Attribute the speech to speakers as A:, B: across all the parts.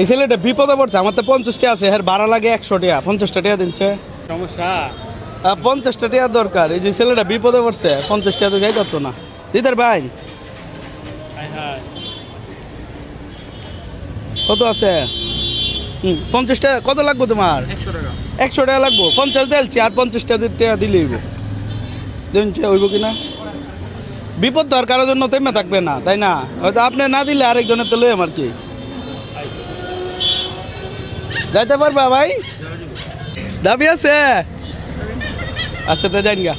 A: এই ছেলেটা বিপদে পড়ছে আমার তো পঞ্চাশটা আছে হ্যাঁ ভাড়া লাগে একশো টাকা পঞ্চাশটা টাকা দিচ্ছে।
B: সমস্যা?
A: পঞ্চাশটা টাকা দরকার এই যে ছেলেটা বিপদে পড়ছে পঞ্চাশ টাকা তো যাই তো না। দিদার ভাই কত আছে? হুম পঞ্চাশ টাকা কত লাগবে তোমার?
B: একশো টাকা।
A: একশো টাকা লাগবো পঞ্চাশ দিলছি আর পঞ্চাশ টাকা টাকা দিলে হইব। দেখুন হইব কি না বিপদ আর জন্য তেমে থাকবে না তাই না? হয়তো আপনি না দিলে আরেকজনের তো লই আমার কি। যাইতে পারবা ভাই? দাবি আছে? আচ্ছা তো যাইন গা।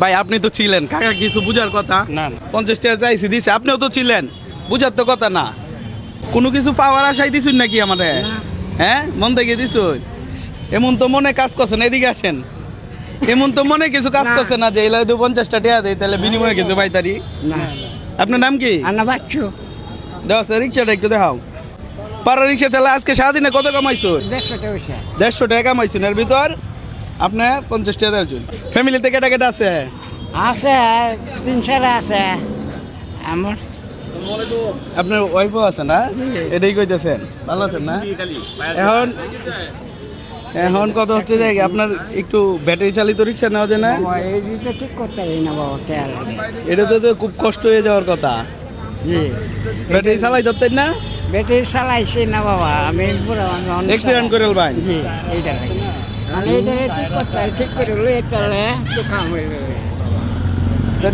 A: ভাই আপনি তো ছিলেন। কাকা কিছু বুঝার কথা?
B: না
A: পঞ্চাশ টাকা চাইছি দিছে। আপনিও তো ছিলেন। বুঝার তো কথা না। কোনো কিছু পাওয়ার আশাই দিছুন নাকি আমাদের হ্যাঁ? মন থেকে দিছুন? এমন তো মনে কাজ করছেন এদিকে আসেন। এমন তো মনে কিছু কাজ করছে না যে এলাকা দু পঞ্চাশটা টাকা দেয় তাহলে বিনিময়ে কিছু পাইতারি আপনার নাম কি?
C: বাচ্চু।
A: দেওয়া স্যার রিক্সাটা একটু দেখাও। পাড়া রিক্সা চালা আজকে সারাদিনে কত কামাইছো?
C: দেড়শো টাকা
A: কামাইছুন এর ভিতর আপনি পঞ্চাশ টাকা দেওয়া ফ্যামিলিতে কেটা কেটা আছে?
C: আছে তিন চারা আছে। আমার
A: আপনার ওয়াইফও আছে না? এটাই কইতেছেন। ভালো আছেন না? এখন এখন কত হচ্ছে যে আপনার একটু ব্যাটারি চালিত রিক্সা নেওয়া যায় না?
C: ঠিক করতে না বাবা টেয়া
A: তো খুব কষ্ট হয়ে যাওয়ার কথা।
C: জি।
A: ব্যাটারি চালাই ধরতেন না?
C: ব্যাটারি চালাইছি না বাবা আমি পুরো
A: অ্যাক্সিডেন্ট করে ভাই
C: জি এইটা মানে ঠিক করতে ঠিক করে লই তাহলে তো কাম হইল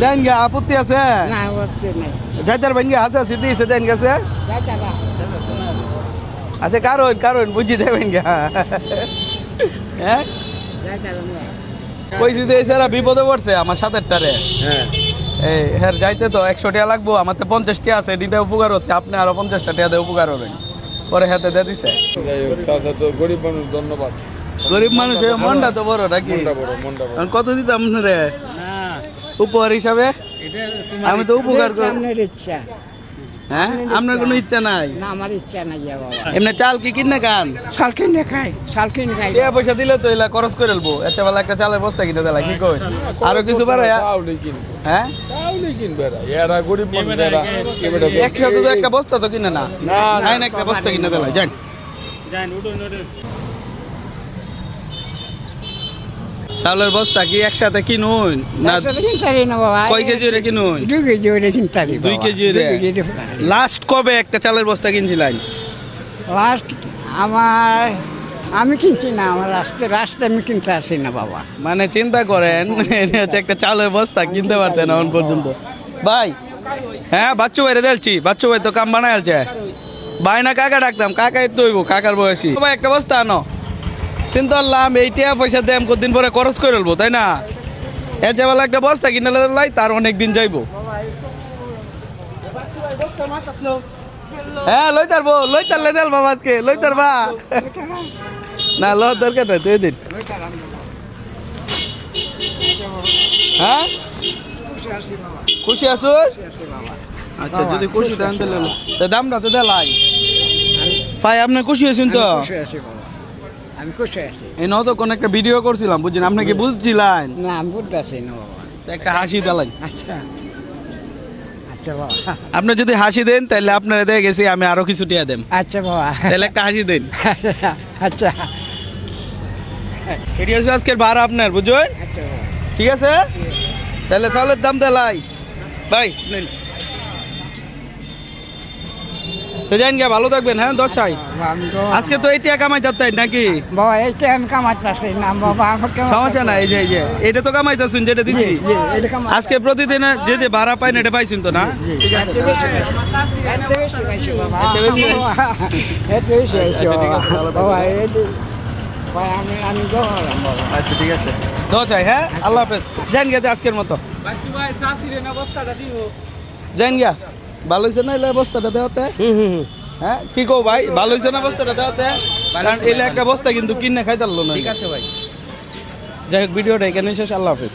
A: যাইন গে আপত্তি আছে?
C: না করতে নাই।
A: যাইতার ভাই গে হাসা সিদ্ধি সে গেছে?
C: যা চালা।
A: আচ্ছা কারণ কারণ বুঝি দেবেন গে হ্যাঁ?
C: যা চালা। না।
A: কইছি যে এছাড়া বিপদে পড়ছে আমার সাথের টারে
B: হ্যাঁ।
A: এই হ্যাঁ যাইতে তো একশো টাকা লাগবো আমার তো পঞ্চাশ টাকা আছে এটিতে উপকার হচ্ছে আপনি আরও পঞ্চাশটা টাকা দিয়ে উপকার হবেন। পরে হাতে দিয়ে দিছে।
D: গরিব মানুষ ধন্যবাদ।
A: গরিব মানুষ মনটা তো বড় নাকি?
D: মনটা বড় মনটা বড়।
A: আমি কত দিতাম রে
B: না।
A: উপহার হিসাবে? আমি তো উপকার করি। হ্যাঁ? আপনার কোনো ইচ্ছা নাই?
C: না আমার ইচ্ছা নাই
A: এমনি চাল কি কিনে খান?
C: চাল কিনে খাই চাল কিনে খাই।
A: টাকা পয়সা দিলে তো এলা খরচ করে দেবো আচ্ছা বেলা একটা চালের বস্তা কিনে দেলা কি কই? আরও কিছু বাড়ায় হ্যাঁ? একসাথে তো একটা বস্তা তো কিনে না।
D: না,
A: একটা বস্তা কিনে দেয় যান।
B: যান উঠুন উঠুন।
A: চালের বস্তা কি একসাথে কিনুন? না কয় কেজি রে কিনুন?
C: দুই কেজি ওরে কিনতে পারি
A: দুই কেজি রে? লাস্ট কবে একটা চালের বস্তা কিনছিলেন?
C: লাস্ট আমার আমি কিনছি না আমার রাস্তা রাস্তা আমি কিনতে আসি না বাবা।
A: মানে চিন্তা করেন এটা হচ্ছে একটা চালের বস্তা কিনতে পারতেন এখন পর্যন্ত। ভাই হ্যাঁ বাচ্চু ভাইরে দেখছি বাচ্চু ভাই তো কাম বানায় আছে ভাই না কাকা ডাকতাম কাকাই তো কাকার বয়সী। ভাই একটা বস্তা আনো। চিন্তা করলাম এই টিয়া পয়সা দিয়ে কদিন পরে খরচ করে ফেলব, তাই না? যে বেলা একটা বস্তা কিনে লাই তার অনেক দিন যাইবো। হ্যাঁ লই লই তারলে দেল বাবা আজকে লই তারবা না ল দরকার নাই দিন। হ্যাঁ? খুশি আছো? আচ্ছা যদি খুশি দেন তাহলে দামটা তো ভাই, আপনি খুশি হয়েছেন তো?
C: আমি খুশি আছি
A: এই কোন একটা ভিডিও করছিলাম বুঝছেন আপনি কি বুঝছিলেন?
C: না আমি না বাবা।
A: একটা হাসি দেলাই
C: আচ্ছা। আচ্ছা বাবা।
A: আপনি যদি হাসি দেন তাহলে আপনারা দেখে গেছি আমি আরও কিছু টিয়া দেন
C: আচ্ছা বাবা।
A: তাহলে একটা হাসি দেন।
C: আচ্ছা।
A: এটি হচ্ছে আজকের বার আপনার বুঝছেন
C: আচ্ছা
A: ঠিক আছে? তাহলে চাউলের দাম দেলাই। ভাই তো জান গিয়া ভালো থাকবেন হ্যাঁ
C: তো
A: আজকে তো এইটা কামাই যাত্তাই নাকি?
C: বাবা এইটা আমি না বাবা
A: সমস্যা নাই এই যে এই যে এটা তো কামাইতেছুন যেটা দিছি। আজকে প্রতিদিন যদি ভাড়া পাই না এটা পাইছুন তো না? আচ্ছা, ঠিক আছে, আচ্ছা ঠিক আছে। দশাই হ্যাঁ? আল্লাহ হাফেজ। জান গিয়া আজকের মতো। জান গিয়া। ভালো হয়েছে না এলে বস্তাটা দেওয়াতে? হ্যাঁ? কি কো ভাই? ভালো হয়েছে না বস্তাটা দেওয়াতে? কারণ এলে একটা বস্তা কিন্তু কিনে খাই না।
B: ঠিক আছে ভাই।
A: যাই হোক ভিডিওটা এখানে শেষ। আল্লাহ হাফেজ।